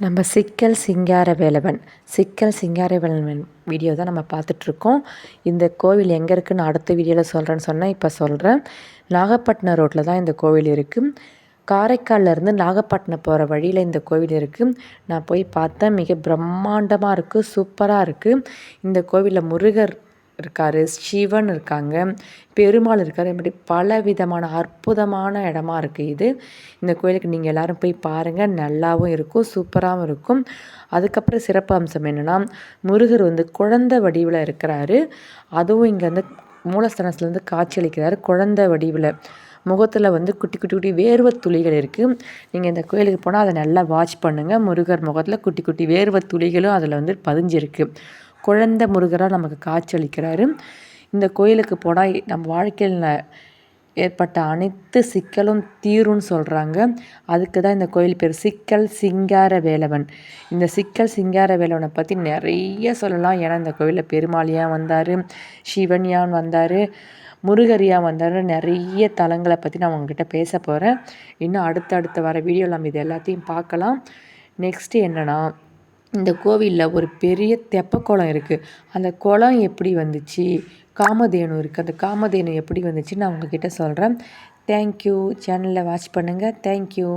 நம்ம சிக்கல் சிங்கார வேலவன் சிக்கல் சிங்கார வேலவன் வீடியோ தான் நம்ம பார்த்துட்ருக்கோம். இந்த கோவில் எங்கே இருக்குதுன்னு அடுத்த வீடியோவில் சொல்கிறேன்னு சொன்னால் இப்போ சொல்கிறேன் நாகப்பட்டினம் ரோட்டில் தான் இந்த கோவில் இருக்குது காரைக்கால்லேருந்து நாகப்பட்டினம் போகிற வழியில் இந்த கோவில் இருக்குது நான் போய் பார்த்தேன். மிக பிரம்மாண்டமாக இருக்குது சூப்பராக இருக்குது இந்த கோவிலில் முருகர் இருக்கார் சிவன் இருக்காங்க பெருமாள் இருக்கார். இப்படி பல விதமான அற்புதமான இடமா இருக்குது இது. இந்த கோயிலுக்கு நீங்கள் எல்லோரும் போய் பாருங்கள் நல்லாவும் இருக்கும் சூப்பராகவும் இருக்கும். அதுக்கப்புறம் சிறப்பு அம்சம் என்னென்னா முருகர் வந்து குழந்த வடிவில் இருக்கிறாரு. அதுவும் இங்கே வந்து மூலஸ்தானத்துலேருந்து காட்சி அளிக்கிறாரு குழந்த வடிவில். முகத்தில் வந்து குட்டி குட்டி குட்டி வேர்வை துளிகள் இருக்குது நீங்கள் இந்த கோயிலுக்கு போனால் அதை நல்லா வாட்ச் பண்ணுங்கள் முருகர் முகத்தில் குட்டி குட்டி வேர்வை துளிகளும் அதில் வந்து பதிஞ்சிருக்கு. குழந்த முருகராக நமக்கு காட்சியளிக்கிறாரு. இந்த கோயிலுக்கு போனால் நம்ம வாழ்க்கையில் ஏற்பட்ட அனைத்து சிக்கலும் தீரும்னு சொல்கிறாங்க அதுக்கு தான் இந்த கோயில் பேர் சிக்கல் சிங்கார வேலவன். இந்த சிக்கல் சிங்கார வேலவனை பற்றி நிறைய சொல்லலாம். ஏன்னா இந்த கோயிலில் பெருமாளியாக வந்தார் சிவன்யான் வந்தார் முருகரியா வந்தார். நிறைய தலங்களை பற்றி நான் உங்ககிட்ட பேச போகிறேன் இன்னும் அடுத்தடுத்து வர வீடியோவில் நம்ம இது எல்லாத்தையும் பார்க்கலாம். நெக்ஸ்ட்டு என்னென்னா இந்த கோவிலில் ஒரு பெரிய தெப்ப குளம் இருக்குது அந்த குளம் எப்படி வந்துச்சு? காமதேனு இருக்குது அந்த காமதேனு எப்படி வந்துச்சு நான் உங்ககிட்ட சொல்கிறேன் தேங்க்யூ சேனலில் வாட்ச் பண்ணுங்கள் தேங்க்யூ